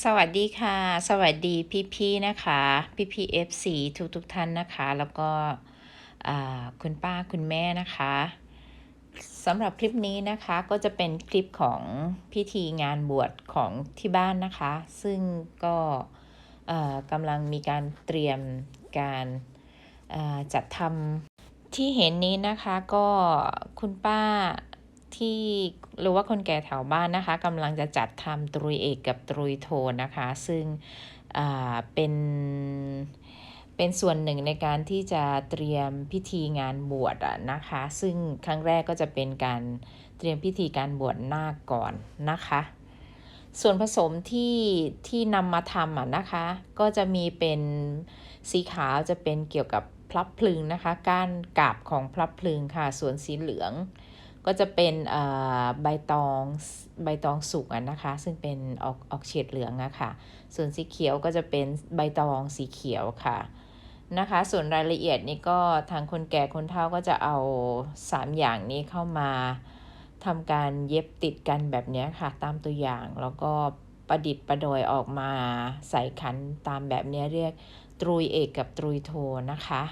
สวัสดีค่ะ สวัสดีพี่ๆนะคะ พี่พีเอฟซีทุกทุกท่านนะคะ แล้วก็คุณป้าคุณแม่นะคะสำหรับคลิปนี้นะคะก็จะเป็นคลิปของพิธีงานบวชของที่บ้านนะคะ ซึ่งก็กำลังมีการเตรียมการจัดทำที่เห็นนี้นะคะก็คุณป้า ที่หรือว่าคนแก่แถวบ้านนะคะกำลังจะจัดทำตรุยเอกกับตรุยโทนะคะ ซึ่งอ่าเป็นเป็นส่วนหนึ่งในการที่จะเตรียมพิธีงานบวชอะนะคะ ซึ่งครั้งแรกก็จะเป็นการเตรียมพิธีการบวชนาคก่อนนะคะ ส่วนผสมที่ที่นำมาทำอะนะคะ ก็จะมีเป็นสีขาวจะเป็นเกี่ยวกับพลับพลึงนะคะ ก้านกาบของพลับพลึงค่ะ ส่วนสีเหลือง ก็จะเป็นใบตองใบตองสุกนะคะ ซึ่งเป็นออกออกเฉดเหลืองอะค่ะ ส่วนสีเขียวก็จะเป็นใบตองสีเขียวค่ะนะคะ ส่วนรายละเอียดนี่ก็ทางคนแก่คนเฒ่าก็จะเอา 3 อย่างนี้เข้ามาทำการเย็บติดกันแบบนี้ค่ะ ตามตัวอย่างแล้วก็ประดิษฐ์ประดอยออกมาใส่ขันตามแบบนี้เรียกตรุยเอกกับตรุยโทนะคะ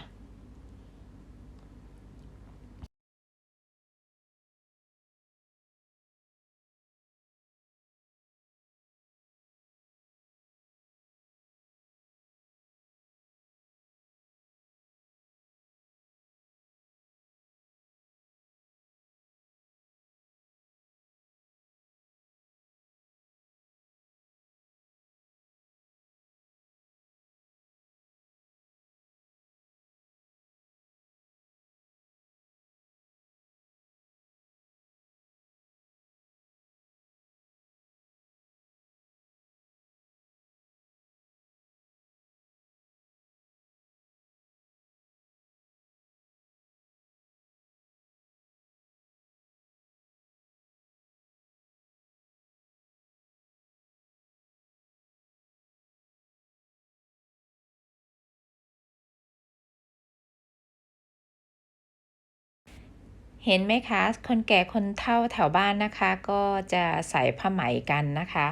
เห็นไหมคะ คนแก่คนเฒ่าแถวบ้านนะคะ ก็จะใส่ผ้าไหมกันนะคะ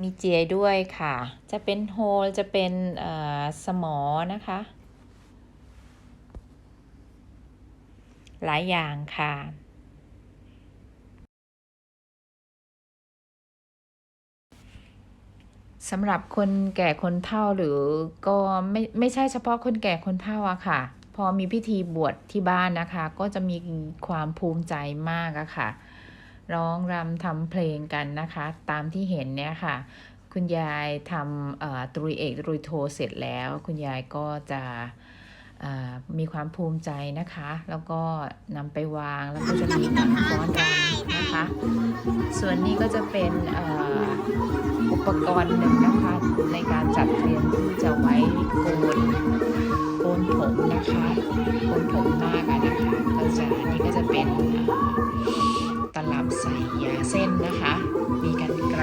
มีเจียด้วยค่ะ จะเป็นโฮลจะเป็นอ่อสมอนะคะ หลายอย่างค่ะสำหรับคนแก่คนเฒ่าหรือก็ไม่ไม่ใช่เฉพาะคนแก่คนเฒ่าอะค่ะ พอมีพิธีบวชที่บ้านนะคะ ก็จะมีความภูมิใจมากอะค่ะ ร้องรำทำเพลงกันนะคะ ตามที่เห็นเนี่ยค่ะ คุณยายทำตรุยเอกตรุยโทเสร็จแล้ว คุณยายก็จะ มีความภูมิใจนะคะ แล้วก็นำไปวางแล้วก็จะมีการฟ้อนรำนะคะ ส่วนนี้ก็จะเป็นอ,อุปกรณ์หนึ่งนะคะ ในการจัดเตรียมที่จะไว้โกนโกนผมนะคะโกนผมนาคอะนะคะ ก็จะนี่ก็จะเป็นตลับใส่ยาเส้นนะคะ มีกันไกร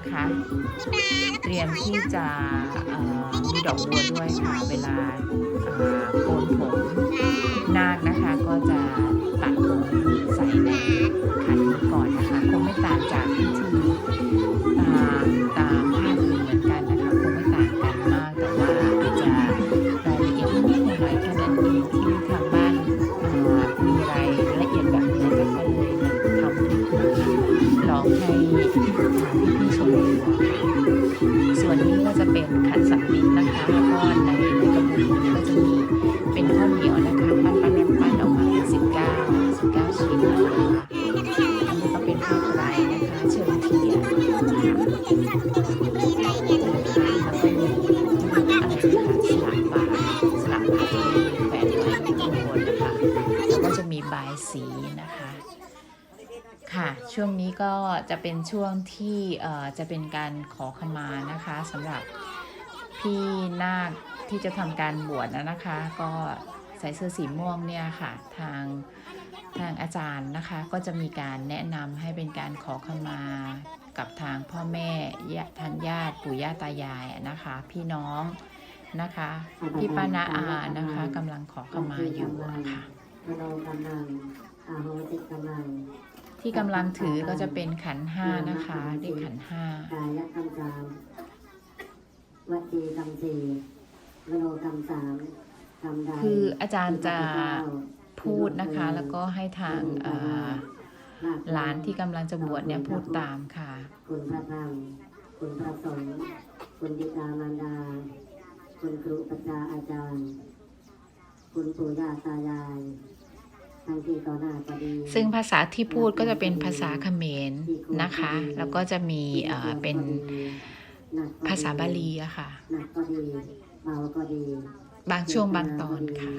นะคะ เตรียมที่จะมีดอกบัวด้วยค่ะเวลาโกนผมนาค ก็จะเป็นช่วงที่จะเป็นการขอขมานะคะสำหรับพี่นาคที่จะทำการบวชนะนะคะ ก็ใส่เสื้อสีม่วงเนี่ยค่ะทางทางอาจารย์นะคะ ก็จะมีการแนะนำให้เป็นการขอขมากับทางพ่อแม่ญาติทางญาติปู่ย่าตายายนะคะ พี่น้องนะคะพี่ป้านาอานะคะกำลังขอขมาอยู่อะค่ะ มโนกำลังอาโหติกำลังที่กำลังถือก็จะเป็นขันธ์ห้านะคะเรียกขันธ์ห้ากายกรรมสามวัจีกรรมสี่มโนกรรมสามกรรมใดคืออาจารย์จะพูดนะคะ แล้วก็ให้ทางเอ่อหลานที่กำลังจะบวชเนี่ยพูดตามค่ะ คุณพระธรรมคุณพระสงฆ์คุณบิดามารดา คุณครูปัญญาอาจารย์ คุณปู่ย่าตายาย ซึ่งภาษาที่พูดก็จะเป็นภาษาเขมรนะคะ แล้วก็จะมีเอ่อเป็นภาษาบาลีอะค่ะหนักก็ดีเบาก็ดีบางช่วงบางตอนค่ะ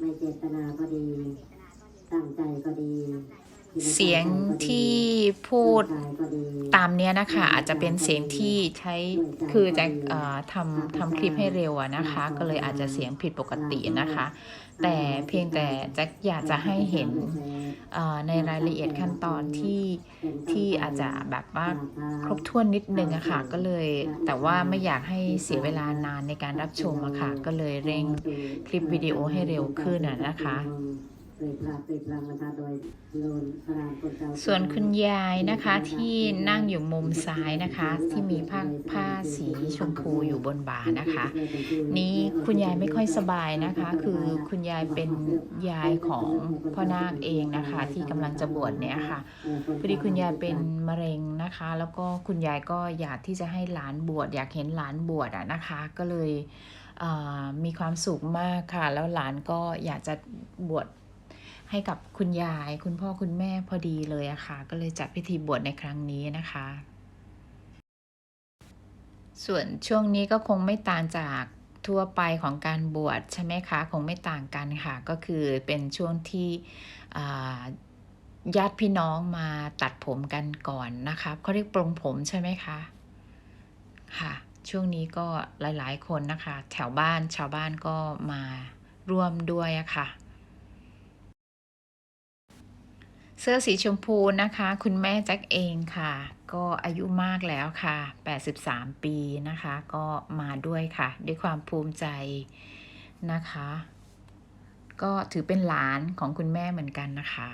ไม่เจตนาก็ดีตั้งใจก็ดีเสียงที่พูดตั้งใจก็ดีตามเนี้ยนะคะ อาจจะเป็นเสียงที่ใช้คือจะเอ่อทำทำคลิปให้เร็วอะนะคะ ก็เลยอาจจะเสียงผิดปกตินะคะ แต่เพียงแต่จะอยากจะให้เห็นเอ่อในรายละเอียดขั้นตอนที่ที่อาจจะแบบว่าครบถ้วนนิดนึงอะค่ะก็เลยแต่ว่าไม่อยากให้เสียเวลานานในการรับชมอะค่ะก็เลยเร่งคลิปวิดีโอให้เร็วขึ้นอะนะคะ ส่วนคุณยายนะคะที่นั่งอยู่มุมซ้ายนะคะ ที่มีผ้าผ้าสีชมพูอยู่บนบ่านะคะ นี้คุณยายไม่ค่อยสบายนะคะ คือคุณยายเป็นยายของพ่อนาคเองนะคะ ที่กำลังจะบวชเนี่ยค่ะพอดีคุณยายเป็นมะเร็งนะคะ แล้วก็คุณยายก็อยากที่จะให้หลานบวชอยากเห็นหลานบวชอะนะคะ ก็เลยมีความสุขมากค่ะ แล้วหลานก็อยากจะบวช ให้กับคุณยาย คุณพ่อคุณแม่พอดีเลยอะค่ะ ก็เลยจัดพิธีบวชในครั้งนี้นะคะ ส่วนช่วงนี้ก็คงไม่ต่างจากทั่วไปของการบวชใช่ไหมคะ คงไม่ต่างกันค่ะ ก็คือเป็นช่วงที่ญาติพี่น้องมาตัดผมกันก่อนนะคะเขาเรียกปรงผมใช่ไหมคะ ค่ะ ช่วงนี้ก็หลาย ๆ คนนะคะ แถวบ้านชาวบ้านก็มาร่วมด้วยอะค่ะ เสื้อสีชมพูนะคะ คุณแม่แจ็คเองค่ะ ก็อายุมากแล้วค่ะ 83 ปีนะคะ ก็มาด้วยค่ะ ด้วยความภูมิใจนะคะ ก็ถือเป็นหลานของคุณแม่เหมือนกันนะคะ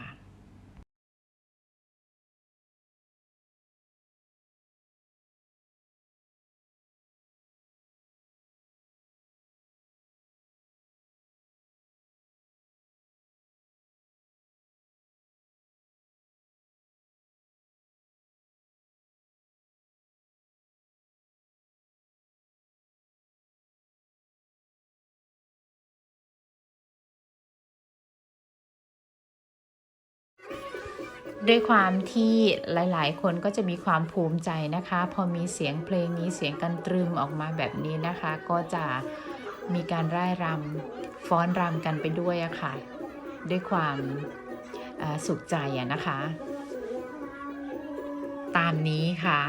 ด้วยความที่หลาย ๆ คนก็จะมีความภูมิใจนะคะ พอมีเสียงเพลงนี้เสียงกันตรึมออกมาแบบนี้นะคะ ก็จะมีการร่ายรำฟ้อนรำกันไปด้วยอะค่ะ ด้วยความสุขใจอะนะคะ ตามนี้ค่ะ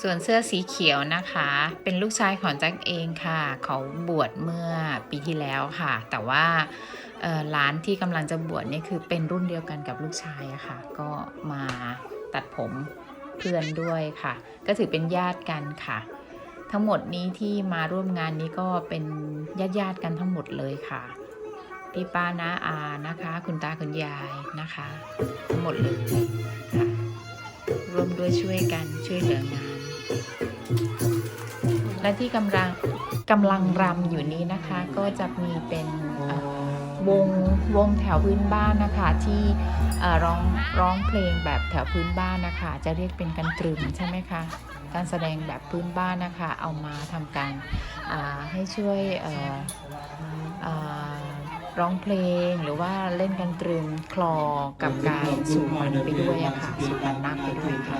ส่วนเสื้อสีเขียวนะคะ เป็นลูกชายของแจ็คเองค่ะ เขาบวชเมื่อปีที่แล้วค่ะ แต่ว่า เอ่อร้านที่กำลังจะบวชนี่คือเป็นรุ่นเดียวกันกับลูกชายอะค่ะ ก็มาตัดผมเพื่อนด้วยค่ะ ก็ถือเป็นญาติกันค่ะ ทั้งหมดนี้ที่มาร่วมงานนี้ก็เป็นญาติญาติๆกันทั้งหมดเลยค่ะ พี่ป้าน้าอานะคะ คุณตาคุณยายนะคะ ทั้งหมดเลยค่ะร่วมด้วยช่วยกันช่วยเหลืองาน และที่กำลังกำลังรำอยู่นี้นะคะ ก็จะมีเป็น วงวงแถวพื้นบ้านนะคะที่ร้องร้องเพลงแบบแถวพื้นบ้านนะคะ จะเรียกเป็นกันตรึมใช่ไหมคะการแสดงแบบพื้นบ้านนะคะ เอามาทำการให้ช่วยร้องเพลงหรือว่าเล่นกันตรึมคลอกับการสู่ขวัญไปด้วยอะค่ะสู่ขวัญนาคไปด้วยค่ะ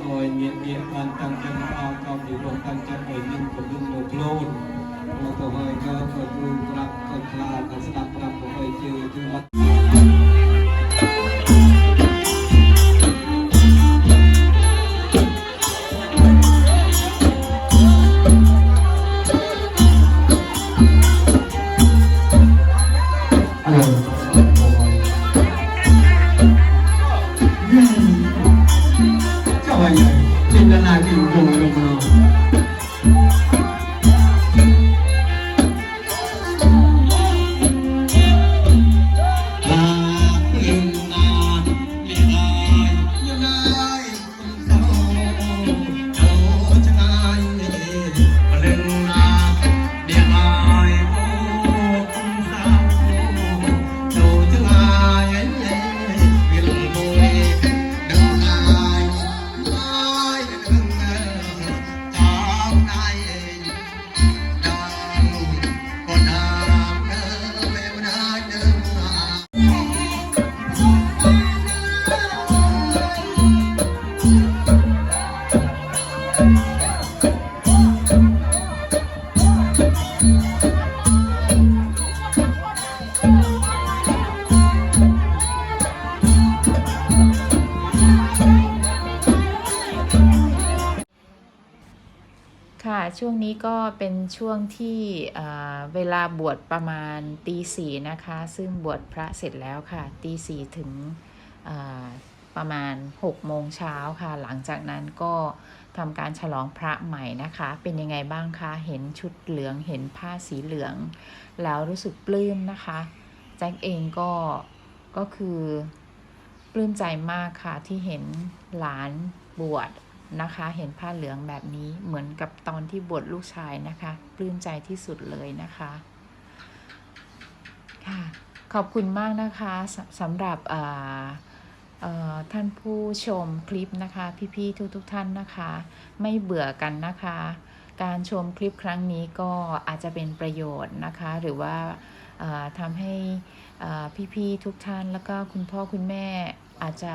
โดยเมียเมียมันตั้งใจเอาก็มีรวมตั้งใจโดยยิ่งคนยิ่งโดยโกลนเราก็เฮยก็เคย รู้กลับเคยคลาดสลับกลับเคยเจอจึงวัด ค่ะช่วงนี้ก็เป็นช่วงที่เเวลาบวชประมาณตีสี่นะคะ ซึ่งบวชพระเสร็จแล้วค่ะตีสี่ถึงประมาณ6โมงเช้าค่ะ หลังจากนั้นก็ทำการฉลองพระใหม่นะคะ เป็นยังไงบ้างคะเห็นชุดเหลืองเห็นผ้าสีเหลือง แล้วรู้สึกปลื้มนะคะแจ็คเองก็ก็คือปลื้มใจมากค่ะที่เห็นหลานบวช นะคะ เห็นผ้าเหลืองแบบนี้เหมือนกับตอนที่บวชลูกชายนะคะปลื้มใจที่สุดเลยนะคะค่ะขอบคุณมากนะคะสสำหรับท่านผู้ชมคลิปนะคะ พี่ๆทุกๆทท่านนะคะ ไม่เบื่อกันนะคะ การชมคลิปครั้งนี้ก็อาจจะเป็นประโยชน์นะคะ หรือว่าทำให้เอ่พี่ๆทุกท่านแล้วก็คุณพ่อคุณแม่อาจจะ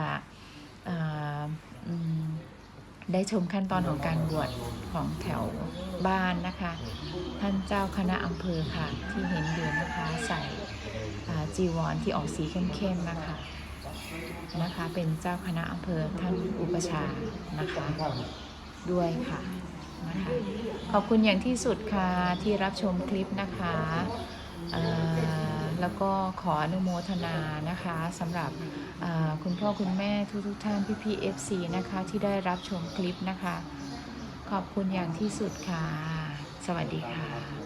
ได้ชมขั้นตอนของการบวชของแถวบ้านนะคะ ท่านเจ้าคณะอำเภอค่ะ ที่เห็นอยู่นะคะใส่จีวรที่ออกสีเข้มๆนะคะนะคะ เป็นเจ้าคณะอำเภอท่านอุปชานะคะด้วยค่ะนะคะขอบคุณอย่างที่สุดค่ะที่รับชมคลิปนะคะ แล้วก็ขออนุโมทนานะคะสำหรับคุณพ่อคุณแม่ทุกทุกท่านพี่พี่เอฟซีนะคะที่ได้รับชมคลิปนะคะ ขอบคุณอย่างที่สุดค่ะ สวัสดีค่ะ